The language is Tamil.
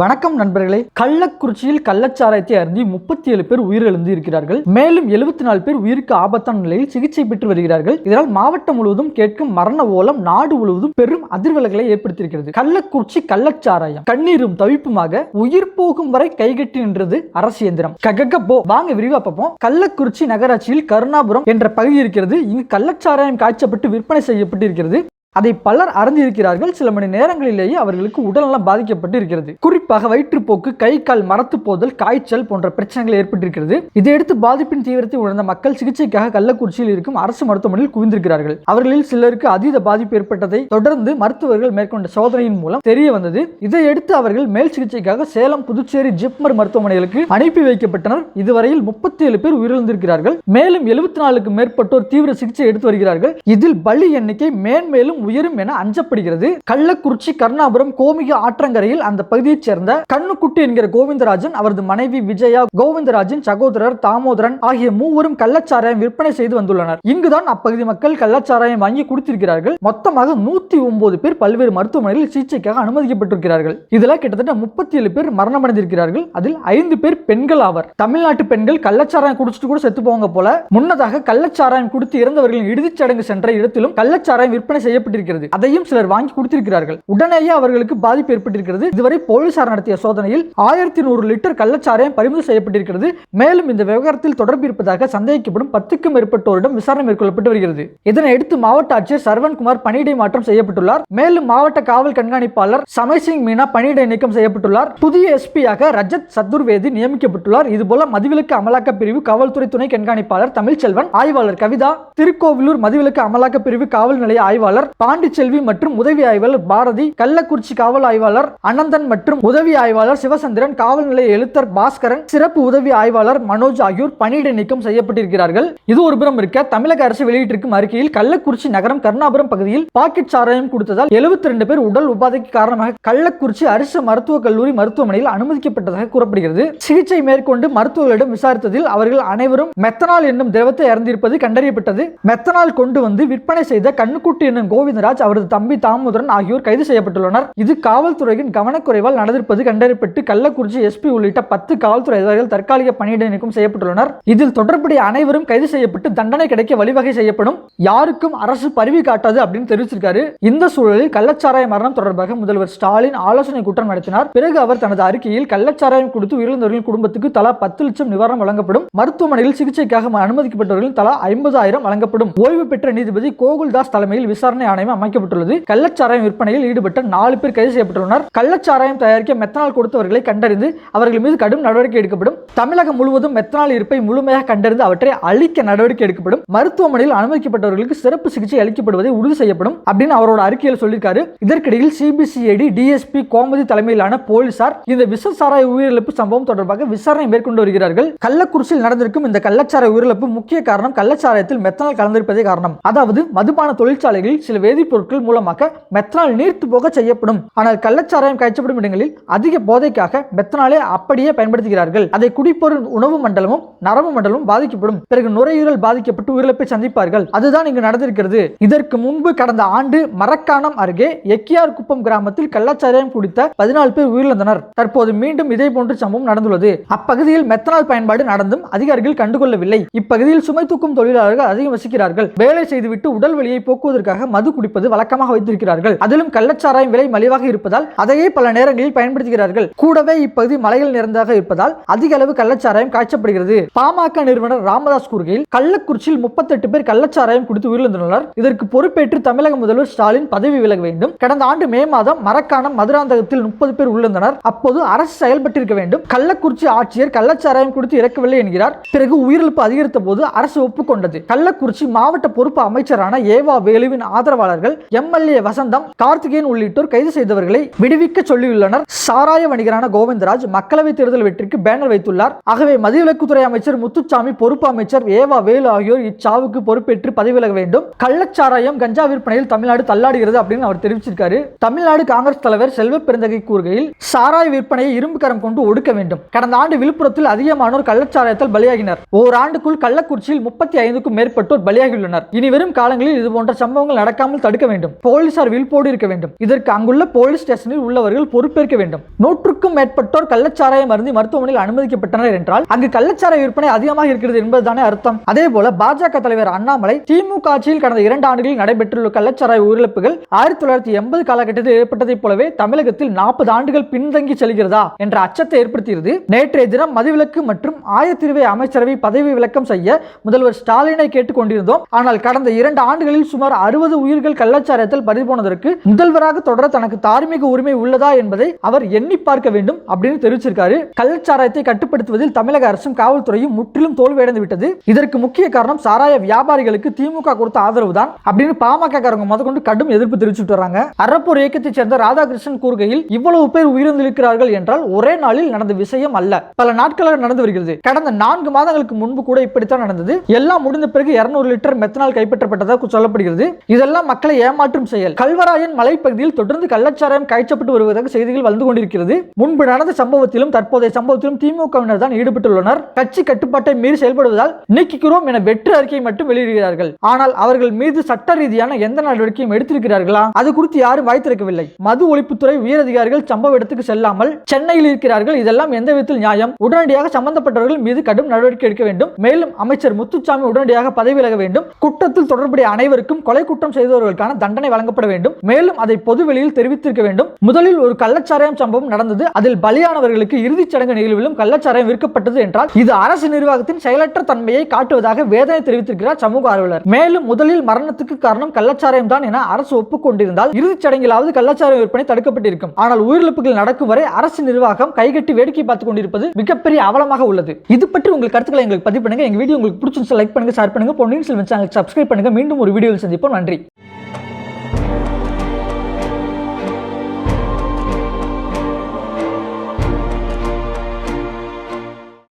வணக்கம் நண்பர்களே. கள்ளக்குறிச்சியில் கள்ளச்சாராயத்தை அருந்தி முப்பத்தி ஏழு பேர் உயிரிழந்து இருக்கிறார்கள் மேலும் எழுபத்தி நாலு பேர் உயிருக்கு ஆபத்தான நிலையில் சிகிச்சை பெற்று வருகிறார்கள். இதனால் மாவட்டம் முழுவதும் கேட்கும் மரண ஓலம் நாடு முழுவதும் பெரும் அதிர்வலைகளை ஏற்படுத்தியிருக்கிறது. கள்ளக்குறிச்சி கள்ளச்சாராயம் கண்ணீரும் தவிப்புமாக உயிர் போகும் வரை கைகட்டி நின்றது அரசு இயந்திரம். ககக போ. வாங்க விரிவா பார்ப்போம். கள்ளக்குறிச்சி நகராட்சியில் கருணாபுரம் என்ற பகுதி இருக்கிறது. இங்கு கள்ளச்சாராயம் காய்ச்சப்பட்டு விற்பனை செய்யப்பட்டு இருக்கிறது அதை பலர் அறிந்திருக்கிறார்கள். சில மணி நேரங்களிலேயே அவர்களுக்கு உடல்நலம் பாதிக்கப்பட்டு இருக்கிறது. குறிப்பாக வயிற்றுப்போக்கு கை கால் மரத்து போதல் காய்ச்சல் போன்ற பிரச்சனைகள் ஏற்பட்டிருக்கிறது. இதையடுத்து பாதிப்பின் தீவிரத்தை உணர்ந்த மக்கள் சிகிச்சைக்காக கள்ளக்குறிச்சியில் இருக்கும் அரசு மருத்துவமனையில் குவிந்திருக்கிறார்கள். அவர்களில் சிலருக்கு அதீத பாதிப்பு ஏற்பட்டதை தொடர்ந்து மருத்துவர்கள் மேற்கொண்ட சோதனையின் மூலம் தெரிய வந்தது. இதையடுத்து அவர்கள் மேல் சிகிச்சைக்காக சேலம் புதுச்சேரி ஜிப்மர் மருத்துவமனைகளுக்கு அனுப்பி வைக்கப்பட்டனர். இதுவரையில் முப்பத்தி ஏழு பேர் உயிரிழந்திருக்கிறார்கள். மேலும் எழுபத்தி நாலுக்கு மேற்பட்டோர் தீவிர சிகிச்சை எடுத்து வருகிறார்கள். இதில் பலி எண்ணிக்கை மேன்மேலும் உயரும் என அஞ்சப்படுகிறது. கள்ளக்குறிச்சி கருணாபுரம் கோமிக ஆற்றங்கரையில் அந்த பகுதியைச் சேர்ந்த கண்ணுக்குட்டி என்கிற கோவிந்தராஜன் அவரது மனைவி விஜயா கோவிந்தராஜின் சகோதரர் தாமோதரன் ஆகிய மூவரும் கள்ளச்சாராயம் விற்பனை செய்து வந்துள்ளனர். இங்குதான் அப்பகுதி மக்கள் கள்ளச்சாராயம் வாங்கி குடித்திருக்கிறார்கள். மொத்தமாக நூத்தி ஒன்பது பேர் பல்வேறு மருத்துவமனையில் சிகிச்சைக்காக அனுமதிக்கப்பட்டிருக்கிறார்கள். இதுல கிட்டத்தட்ட முப்பத்தி ஏழு பேர் மரணமடைந்திருக்கிறார்கள். அதில் ஐந்து பேர் பெண்கள் ஆவர். தமிழ்நாட்டு பெண்கள் கள்ளச்சாராயம் குடிச்சிட்டு கூட செத்து போவாங்க போல. முன்னதாக கள்ளச்சாராயம் குடித்து இறந்தவர்களின் இறுதிச்சடங்கு சென்ற இடத்திலும் கள்ளச்சாராயம் விற்பனை ஏற்பட்டிருக்கிறது. அதையும் சிலர் வாங்கி கொடுத்திருக்கிறார்கள். உடனேயே அவர்களுக்கு பாதிப்பு ஏற்பட்டிருக்கிறது. இதுவரை போலீசார் நடத்திய சோதனையில் ஆயிரத்தி நூறு லிட்டர் கள்ளச்சாராயம் பறிமுதல் செய்யப்பட்டிருக்கிறது. மேலும் இந்த விவகாரத்தில் தொடர்பு இருப்பதாக சந்தேகிக்கப்படும் பத்துக்கும் மேற்பட்டோரிடம் விசாரணை மேற்கொள்ளப்பட்டு வருகிறது. இதனையடுத்து மாவட்ட ஆட்சியர் சரவண்குமார் பணியிடை மாற்றம் செய்யப்பட்டுள்ளார். மேலும் மாவட்ட காவல் கண்காணிப்பாளர் சமய்சிங் மீனா பணியிடை நீக்கம் செய்யப்பட்டுள்ளார். புதிய எஸ்பியாக ரஜத் சதுர்வேதி நியமிக்கப்பட்டுள்ளார். இதுபோல மதுவிலக்கு அமலாக்க பிரிவு காவல்துறை துணை கண்காணிப்பாளர் தமிழ்ச்செல்வன் ஆய்வாளர் கவிதா திருக்கோவிலூர் மதுவிலக்கு அமலாக்க பிரிவு காவல் நிலைய ஆய்வாளர் பாண்டிச்செல்வி மற்றும் உதவி ஆய்வாளர் பாரதி கள்ளக்குறிச்சி காவல் ஆய்வாளர் அனந்தன் மற்றும் உதவி ஆய்வாளர் சிவசந்திரன் காவல் நிலைய எழுத்தர் பாஸ்கரன் சிறப்பு உதவி ஆய்வாளர் மனோஜ் ஆகியோர் பணியிட நீக்கம் செய்யப்பட்டிருக்கிறார்கள். இது ஒரு புறம் இருக்க தமிழக அரசு வெளியிட்டிருக்கும் அறிக்கையில் கள்ளக்குறிச்சி நகரம் கருணாபுரம் பகுதியில் பாக்கெட் சாராயம் கொடுத்ததால் 72 பேர் உடல் உபாதைக்கு காரணமாக கள்ளக்குறிச்சி அரசு மருத்துவக் கல்லூரி மருத்துவமனையில் அனுமதிக்கப்பட்டதாக கூறப்படுகிறது. சிகிச்சை மேற்கொண்டு மருத்துவர்களிடம் விசாரித்ததில் அவர்கள் அனைவரும் மெத்தனால் என்னும் திரவத்தை இறந்திருப்பது கண்டறியப்பட்டது. மெத்தனால் கொண்டு வந்து விற்பனை செய்த கண்ணுக்குட்டி என்னும் கோவிந்தராஜ் அவரது தம்பி தாமோதரன் ஆகியோர் கைது செய்யப்பட்டுள்ளனர். இது காவல்துறையின் கவனக்குறைவால் நடந்திருப்பது கண்டறியப்பட்டு கள்ளக்குறிச்சி எஸ்பி உள்ளிட்ட பத்து காவல்துறை அதிகாரிகள் தற்காலிக பணியிட நீக்கம் செய்யப்பட்டுள்ளனர். இதில் தொடர்புடைய அனைவரும் கைது செய்யப்பட்டு தண்டனை கிடைக்க வழிவகை செய்யப்படும். யாருக்கும் அரசு பருவி காட்டாது அப்படின்னு தெரிவிச்சிருக்காரு. இந்த சூழலில் கள்ளச்சாராய மரணம் தொடர்பாக முதல்வர் ஸ்டாலின் ஆலோசனை கூட்டம் நடத்தினார். பிறகு அவர் தனது அறிக்கையில் கள்ளச்சாராயம் கொடுத்து உயிரிழந்தவர்களின் குடும்பத்துக்கு தலா பத்து லட்சம் நிவாரணம் வழங்கப்படும். மருத்துவமனையில் சிகிச்சைக்காக அனுமதிக்கப்பட்டவர்களின் தலா ஐம்பதாயிரம் வழங்கப்படும். ஓய்வு பெற்ற நீதிபதி கோகுல்தாஸ் தலைமையில் விசாரணை ஆணையம் அமைக்கப்பட்டுள்ளது. கள்ளச்சாராயம் விற்பனையில் ஈடுபட்ட நாலு பேர் கைது செய்யப்பட்டுள்ளனர். கள்ளச்சாராயம் தயாரிக்க மெத்தனால் கொடுத்தவர்களை கண்டறிந்து அவர்கள் மீது கடும் நடவடிக்கை எடுக்கப்படும். தமிழகம் முழுவதும் மெத்தனால் இருப்பை முழுமையாக கண்டறிந்து அவற்றை அழிக்க நடவடிக்கை எடுக்கப்படும். மருத்துவமனையில் அனுமதிக்கப்பட்டவர்களுக்கு சிறப்பு சிகிச்சை அளிக்கப்படுவதை உறுதி செய்யப்படும் அப்படின்னு அவரோட அறிக்கையில் சொல்லியிருக்காரு. இதற்கிடையில் சிபிசிஐடி டிஎஸ்பி கோமதி தலைமையிலான போலீசார் இந்த விஷ சாராய உயிரிழப்பு சம்பவம் தொடர்பாக விசாரணை மேற்கொண்டு வருகிறார்கள். கள்ளக்குறிச்சியில் நடந்திருக்கும் இந்த கள்ளச்சாராய உயிரிழப்பு முக்கிய காரணம் கள்ளச்சாராயத்தில் மெத்தனால் கலந்திருப்பதே காரணம். அதாவது மதுபான தொழிற்சாலைகளில் சில வேதிப்பொருட்கள் மூலமாக மெத்தனால் நீர்த்து போக செய்யப்படும். ஆனால் கள்ளச்சாராயம் காய்ச்சப்படும் இடங்களில் அதிக போதைக்காக மெத்தனாலே அப்படியே பயன்படுத்துகிறார்கள். அதை குடிப்போரின் உணவு மண்டலமும் நரம்பு மண்டலமும் பாதிக்கப்படும். பிறகு நுரையீரல் பாதிக்கப்பட்டு உயிரிழப்பை சந்திப்பார்கள். அதுதான் இங்கு நடந்திருக்கிறது. இதற்கு முன்பு கடந்த ஆண்டு மரக்காணம் அருகே எக்கியார் குப்பம் கிராமத்தில் கள்ளச்சாராயம் குடித்த பதினாலு பேர் உயிரிழந்தனர். தற்போது மீண்டும் இதே போன்ற சம்பவம் நடந்துள்ளது. அப்பகுதியில் மெத்தனால் பயன்பாடு நடந்தும் அதிகாரிகள் கண்டுகொள்ளவில்லை. இப்பகுதியில் சுமை தூக்கும் தொழிலாளர்கள் அதிகம் வசிக்கிறார்கள். வேலை செய்துவிட்டு உடல் வழியை போக்குவதற்காக மது குடிப்பது வழக்கமாக வைத்திருக்கிறார்கள். அதிலும் கள்ளச்சாராயம் விலை மலிவாக இருப்பதால் அதையே பல நேரங்களில் பயன்படுத்துகிறார்கள். கூடவே இப்பகுதி மலைகள் நிறைந்ததாக இருப்பதால் அதிக அளவு கள்ளச்சாராயம் காய்ச்சப்படுகிறது. பாமக நிறுவனர் ராமதாஸ் கூறுகையில் கள்ளக்குறிச்சியில் முப்பத்தெட்டு பேர் கள்ளச்சாராயம் குடித்து உயிரிழந்துள்ளனர். இதற்கு பொறுப்பேற்று தமிழக முதல்வர் ஸ்டாலின் பதவி விலக வேண்டும். கடந்த ஆண்டு மே மாதம் மரக்காணம் மதுராந்தகத்தில் முப்பது பேர் உயிரிழந்தனர். அப்போது அரசு செயல்பட்டிருக்க வேண்டும். கள்ளக்குறிச்சி ஆட்சியர் கள்ளச்சாராயம் குடித்து இறக்கவில்லை என்கிறார். பிறகு உயிரிழப்பு அதிகரித்த போது அரசு ஒப்புக்கொண்டது. கள்ளக்குறிச்சி மாவட்ட பொறுப்பு அமைச்சரான ஏவா வேலுவின் ஆதரவாளர்கள் எம்எல்ஏ வசந்தம் கார்த்திகேயன் உள்ளிட்டோர் கைது செய்தவர்களை விடுவிக்க சொல்லியுள்ளனர். சாராய வணிகரான கோவிந்தராஜ் மக்களவை தேர்தல் வெற்றிக்கு பேனர் வைத்துள்ளார். ஆகவே மதியவிலக்குத்துறை அமைச்சர் முத்துச்சாமி பொறுப்பு அமைச்சர் ஏவா வேலு ஆகியோர் இச்சாவுக்கு பொறுப்பேற்று பதவி விலக வேண்டும். கள்ளச்சாராயம் கஞ்சா விற்பனையில் தமிழ்நாடு தள்ளாடுகிறது அப்படின்னு அவர் தெரிவிச்சிருக்காரு. தமிழ்நாடு காங்கிரஸ் தலைவர் செல்வ பெருந்தகை கூறுகையில் சாராய விற்பனையை இரும்பு கரம் கொண்டு ஒடுக்க வேண்டும். கடந்த ஆண்டு விழுப்புரத்தில் அதிகமானோர் கள்ளச்சாராயத்தால் பலியாகினர். ஓராண்டுக்குள் கள்ளக்குறிச்சியில் முப்பத்தி ஐந்துக்கும் மேற்பட்டோர் பலியாகியுள்ளனர். இனி வரும் காலங்களில் இதுபோன்ற சம்பவங்கள் நடக்காமல் இல்லாமல் தடுக்க வேண்டும். போலீசார் விழிப்போடு இருக்க வேண்டும். இதற்கு அங்குள்ள போலீஸ் ஸ்டேஷனில் உள்ளவர்கள் பொறுப்பேற்க வேண்டும். நூற்றுக்கும் மேற்பட்டோர் கள்ளச்சாராயம் மருந்து மருத்துவமனையில் அனுமதிக்கப்பட்டனர் என்றால் அங்கு கள்ளச்சாராய விற்பனை அதிகமாக இருக்கிறது என்பதுதானே அர்த்தம். அதே போல பாஜக தலைவர் அண்ணாமலை திமுக ஆட்சியில் கடந்த இரண்டு ஆண்டுகளில் நடைபெற்றுள்ள கள்ளச்சாராய உயிரிழப்புகள் ஆயிரத்தி தொள்ளாயிரத்தி எண்பது காலகட்டத்தில் ஏற்பட்டதைப் போலவே தமிழகத்தில் நாற்பது ஆண்டுகள் பின்தங்கி செல்கிறதா என்ற அச்சத்தை ஏற்படுத்தியது. நேற்றைய தினம் மதுவிலக்கு மற்றும் ஆயத்திருவை அமைச்சரவை பதவி விலக்கம் செய்ய முதல்வர் ஸ்டாலினை கேட்டுக் கொண்டிருந்தோம். ஆனால் கடந்த இரண்டு ஆண்டுகளில் சுமார் அறுபது உயிர்கள் கள்ளச்சாராயத்தில் பறிபோனதற்கு முதல்வராக தொடர தனக்கு தார்மீக உரிமை உள்ளதா என்பதை அவர் எண்ணி பார்க்க வேண்டும் அப்படின்னு தெரிவிச்சிருக்காரு. கள்ளச்சாராயத்தை கட்டுப்படுத்துவதில் தமிழக அரசும் காவல்துறையும் முற்றிலும் தோல்வியடைந்து விட்டது. இதற்கு முக்கிய காரணம் சாராய வியாபாரிகளுக்கு திமுக கொடுத்த ஆதரவு தான் அப்படின்னு பாமக காரங்க முதற்கொண்டு கடும் எதிர்ப்பு தெரிவிச்சுட்டு வராங்க. அறப்போர் இயக்கத்தைச் சேர்ந்த ராதாகிருஷ்ணன் கூறுகையில் இவ்வளவு பேர் உயிரிழந்திருக்கிறார்கள் என்றால் ஒரே நாளில் நடந்த விஷயம் அல்ல. பல நாட்களாக நடந்து வருகிறது. கடந்த நான்கு மாதங்களுக்கு முன்பு கூட இப்படித்தான் நடந்தது. எல்லாம் முடிந்த பிறகு 200 லிட்டர் மெத்தனால் கைப்பற்றப்பட்டதாக சொல்லப்படுகிறது. இதெல்லாம் மக்களை ஏமாற்றும் செயல். கல்வராயன் மலைப்பகுதியில் தொடர்ந்து கள்ளச்சாராயம் காய்ச்சப்பட்டு வருவதாக செய்திகள் வந்து கொண்டிருக்கிறது. முன்பு நடந்த சம்பவத்திலும் தற்போதைய சம்பவத்திலும் திமுகவினர் தான் ஈடுபட்டுள்ளனர். கட்சி கட்டுப்பாட்டை மீறி செயல்படுவதால் நீக்கிக்கிறோம் என வெற்று அறிக்கையை மட்டும் வெளியிடுகிறார்கள். ஆனால் அவர்கள் மீது சட்ட ரீதியான எந்த நடவடிக்கையும் எடுத்திருக்கிறார்களா? அது குறித்து யாரும் வாய்த்திருக்கவில்லை மது ஒழிப்புத்துறை உயரதிகாரிகள் சம்பவ இடத்துக்கு செல்லாமல் சென்னையில் இருக்கிறார்கள். இதெல்லாம் எந்த விதத்தில் நியாயம்? உடனடியாக சம்பந்தப்பட்டவர்கள் மீது கடும் நடவடிக்கை எடுக்க வேண்டும். மேலும் அமைச்சர் முத்துச்சாமி உடனடியாக பதவி விலக வேண்டும். குற்றத்தில் தொடர்புடைய அனைவருக்கும் கொலை குற்றம் செய்பவர்களுக்கான தண்டனை வழங்கப்பட வேண்டும். மேலும் அதை பொதுவெளியில் தெரிவித்திருக்க வேண்டும். முதலில் ஒரு கள்ளச்சாராயம் சம்பவம் நடந்தது. அதில் பலியானவர்களுக்கு இறுதிச் சடங்கு நிகழ்விலும் கள்ளச்சாராயம் விற்கப்பட்டது என்றால் இது அரசு நிர்வாகத்தின் செயலற்ற தன்மையை காட்டுவதாக வேதனை தெரிவித்திருக்கிறார் சமூக ஆர்வலர். மேலும் முதலில் மரணத்துக்கு காரணம் கள்ளச்சாராயம் தான் என அரசு ஒப்புக்கொண்டிருந்தால் இறுதிச் சடங்கிலாவது கள்ளச்சாராயம் விற்பனை தடுக்கப்பட்டிருக்கும். ஆனால் உயிரிழப்புகள் நடக்கும் வரை அரசு நிர்வாகம் கைகட்டி வேடிக்கை பார்த்துக் கொண்டிருப்பது மிகப்பெரிய அவலமாக உள்ளது. இது பற்றி உங்கள் கருத்துக்களை எங்களுக்கு பதிவு பண்ணுங்க. எங்க வீடியோ உங்களுக்கு பிடிச்சிருந்தா லைக் பண்ணுங்க ஷேர் பண்ணுங்க. பொன்னியின் செல்வன் சேனல் சப்ஸ்கிரைப் பண்ணுங்க. மீண்டும் ஒரு வீடியோவில் சந்திப்போம். நன்றி.